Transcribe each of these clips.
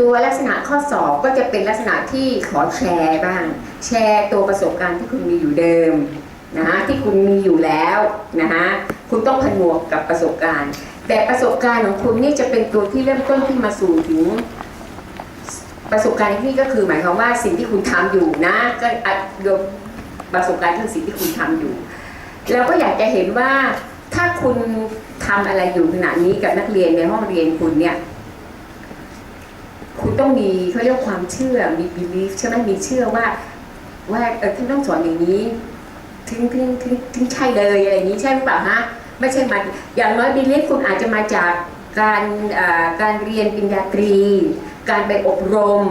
ตัวลักษณะข้อสอบก็จะเป็นลักษณะที่ขอแชร์บ้าง แชร์ตัวประสบการณ์ที่คุณมีอยู่เดิมนะฮะที่คุณมีอยู่แล้วนะฮะคุณต้องผนวกกับประสบการณ์ แต่ประสบการณ์ของคุณนี่จะเป็นตัวที่เริ่มต้นที่มาสู่ถึงประสบการณ์ที่นี่ก็คือหมายความว่าสิ่งที่คุณทำอยู่นะก็ประสบการณ์คือสิ่งที่คุณทำอยู่เราก็อยากจะเห็นว่าถ้าคุณทำอะไรอยู่ขณะนี้กับนักเรียนในห้องเรียนคุณเนี่ย ต้องมีเขาเรียกความเชื่อมี belief ใช่ไหมมีเชื่อว่า ว่าเออท่านต้องสอนอย่างนี้ถึงถึงถึงถึงใช่เลยอะไรอย่างนี้ใช่หรือเปล่าฮะไม่ใช่มาอย่างน้อย belief คุณอาจจะมาจากการการเรียนปริญญาตรี การไปอบรม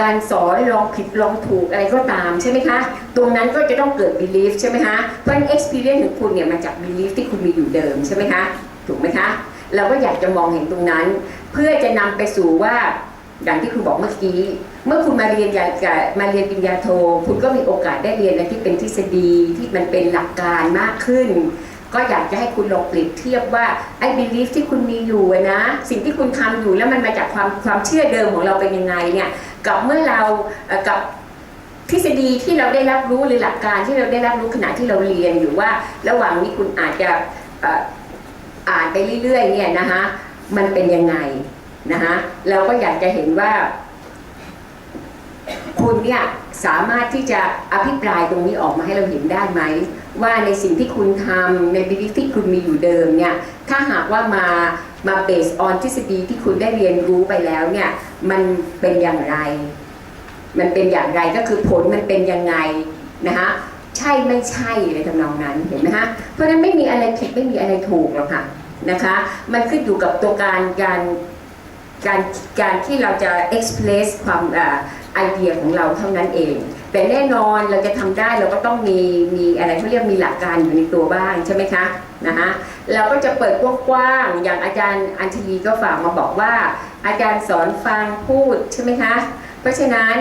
การสอนลองผิดลองถูกอะไรก็ตามใช่ไหมคะ ตรงนั้นก็จะต้องเกิด belief ใช่ไหมคะเพราะ experience ของคุณเนี่ยมาจาก belief ที่คุณมีอยู่เดิมใช่ไหมคะถูกไหมคะ เราก็อยากจะมองเห็นตรงนั้น เพื่อจะนำไปสู่ว่า อย่างที่คุณบอกเมื่อกี้ เมื่อคุณมาเรียนยามาเรียนปริญญาโท คุณก็มีโอกาสได้เรียนอะที่เป็นทฤษฎีที่มันเป็นหลักการมากขึ้น ก็อยากจะให้คุณลองเปรียบเทียบว่าไอ้ belief ที่คุณมีอยู่นะ สิ่งที่คุณทำอยู่แล้วมันมาจากความความเชื่อเดิมของเราเป็นยังไงเนี่ย กับเมื่อเรากับทฤษฎีที่เราได้รับรู้หรือหลักการที่เราได้รับรู้ขณะที่เราเรียนอยู่ว่า ระหว่างนี้คุณอาจจะอ่านไปเรื่อยๆเนี่ยนะคะมันเป็นยังไง นะคะเราก็อยากจะเห็นว่า คุณเนี่ยสามารถที่จะอภิปรายตรงนี้ออกมาให้เราเห็นได้ไหม ว่าในสิ่งที่คุณทำในบิลิที่คุณมีอยู่เดิมเนี่ยถ้าหากว่ามามาเบสออนทฤษฎีที่คุณได้เรียนรู้ไปแล้วเนี่ยมันเป็นอย่างไร มันเป็นอย่างไรก็คือผลมันเป็นยังไงนะคะใช่ไม่ใช่ในทำนองนั้นเห็นไหมฮะเพราะฉะนั้นไม่มีอะไรผิดไม่มีอะไรถูกหรอกค่ะนะคะ มันขึ้นอยู่กับตัวการการ การการที่เราจะ express ความไอเดียของเราเท่านั้นเอง แต่แน่นอนเราจะทำได้เราก็ต้องมีมีอะไรเขาเรียกมีหลักการอยู่ในตัวบ้างใช่ไหมคะนะคะเราก็จะเปิดกว้างๆอย่างอาจารย์อัญชลีก็ฝากมาบอกว่า อาจารย์สอนฟังพูดใช่ไหมคะ เพราะฉะนั้น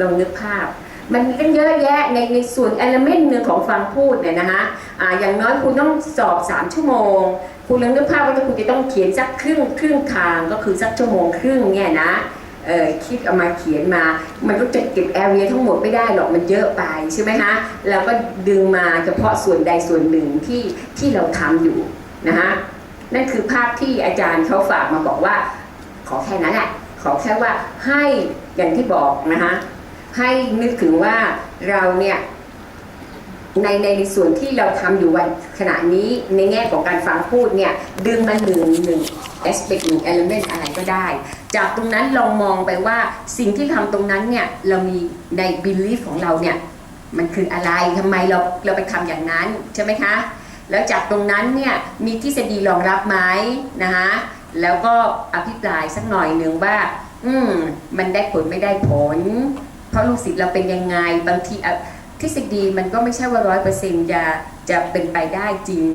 ลองนึกภาพ มันมีตั้งเยอะแยะในในส่วนเอลเมนต์หนึ่งของฟังพูดเนี่ยนะคะอ่าอย่างน้อยคุณต้องสอบ 3 ชั่วโมง คุณลองนึกภาพว่าคุณจะต้องเขียนสักครึ่งครึ่งทางก็คือสักชั่วโมงครึ่งเนี่ยนะเออคิดเอามาเขียนมา มันก็จะเก็บแอเรียทั้งหมดไม่ได้หรอกมันเยอะไปใช่ไหมฮะเราก็ดึงมาเฉพาะส่วนใดส่วนหนึ่งที่ที่เราทำอยู่นะคะนั่นคือภาพที่อาจารย์เขาฝากมาบอกว่า ขอแค่นั้นแหละขอแค่ว่าให้อย่างที่บอกนะคะ ให้นึกถึงว่าเราเนี่ยในในในส่วนที่เราทำอยู่วันขณะนี้ในแง่ของการฟังพูดเนี่ยดึงมาหนึ่งหนึ่ง aspect หนึ่ง element อะไรก็ได้ จากตรงนั้นลองมองไปว่าสิ่งที่ทำตรงนั้นเนี่ยเรามีใน belief ของเราเนี่ยมันคืออะไรทำไมเราเราไปทำอย่างนั้นใช่ไหมคะ แล้วจากตรงนั้นเนี่ยมีทฤษฎีรองรับไหมนะคะแล้วก็อภิปรายสักหน่อยหนึ่งว่า อืมมันได้ผลไม่ได้ผล ราะลูกศิษย์เราเป็นยังไง บางทีอะทฤษฎีมันก็ไม่ใช่ว่าร้อยเปอร์เซ็นต์จะจะเป็นไปได้จริง